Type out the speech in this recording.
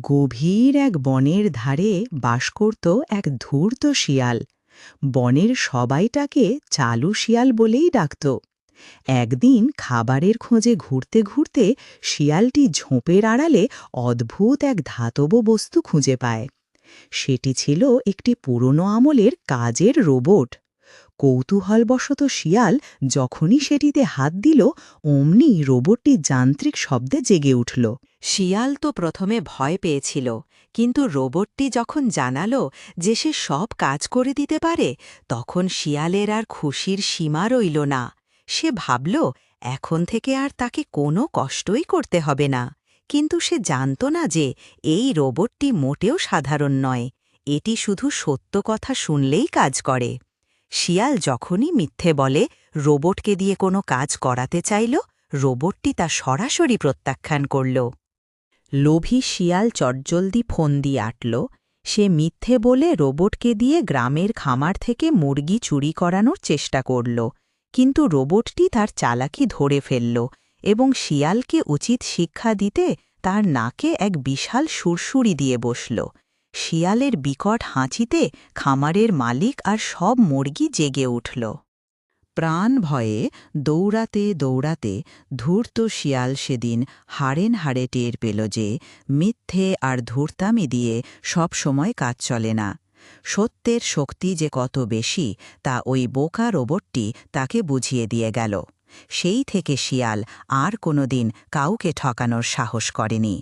গভীর এক বনের ধারে বাস করত এক ধূর্ত শিয়াল। বনের সবাইটাকে চালু শিয়াল বলেই ডাকত। একদিন খাবারের খোঁজে ঘুরতে ঘুরতে শিয়ালটি ঝোপের আড়ালে অদ্ভুত এক ধাতব বস্তু খুঁজে পায়। সেটি ছিল একটি পুরনো আমলের কাজের রোবট। কৌতূহলবশত শিয়াল যখনই সেটিতে হাত দিল, অমনি রোবটটি যান্ত্রিক শব্দে জেগে উঠল। শিয়াল তো প্রথমে ভয় পেয়েছিল, কিন্তু রোবটটি যখন জানালো যে সে সব কাজ করে দিতে পারে, তখন শিয়ালের আর খুশির সীমা রইল না। সে ভাবল, এখন থেকে আর তাকে কোনো কষ্টই করতে হবে না। কিন্তু সে জানত না যে এই রোবটটি মোটেও সাধারণ নয়, এটি শুধু সত্য কথা শুনলেই কাজ করে। শিয়াল যখনই মিথ্যে বলে, রোবটকে দিয়ে কোনো কাজ করাতে চাইল রোবটটি তা সরাসরি প্রত্যাখ্যান করল। লোভী শিয়াল চটজলদি ফোন দিয়ে আটল, সে মিথ্যে বলে রোবটকে দিয়ে গ্রামের খামার থেকে মুরগি চুরি করানোর চেষ্টা করল, কিন্তু রোবটটি তার চালাকি ধরে ফেলল এবং শিয়ালকে উচিত শিক্ষা দিতে তার নাকে এক বিশাল সুরসুরি দিয়ে বসল। শিয়ালের বিকট হাঁচিতে খামারের মালিক আর সব মুরগি জেগে উঠল। প্রাণ ভয়ে দৌড়াতে দৌড়াতে ধূর্ত শিয়াল সেদিন হাড়েন হাড়ে টের পেল যে মিথ্যে আর ধূর্তামি দিয়ে সব সময় কাজ চলে না। সত্যের শক্তি যে কত বেশি, তা ওই বোকা রোবটটি তাকে বুঝিয়ে দিয়ে গেল। সেই থেকে শিয়াল আর কোনোদিন কাউকে ঠকানোর সাহস করেনি।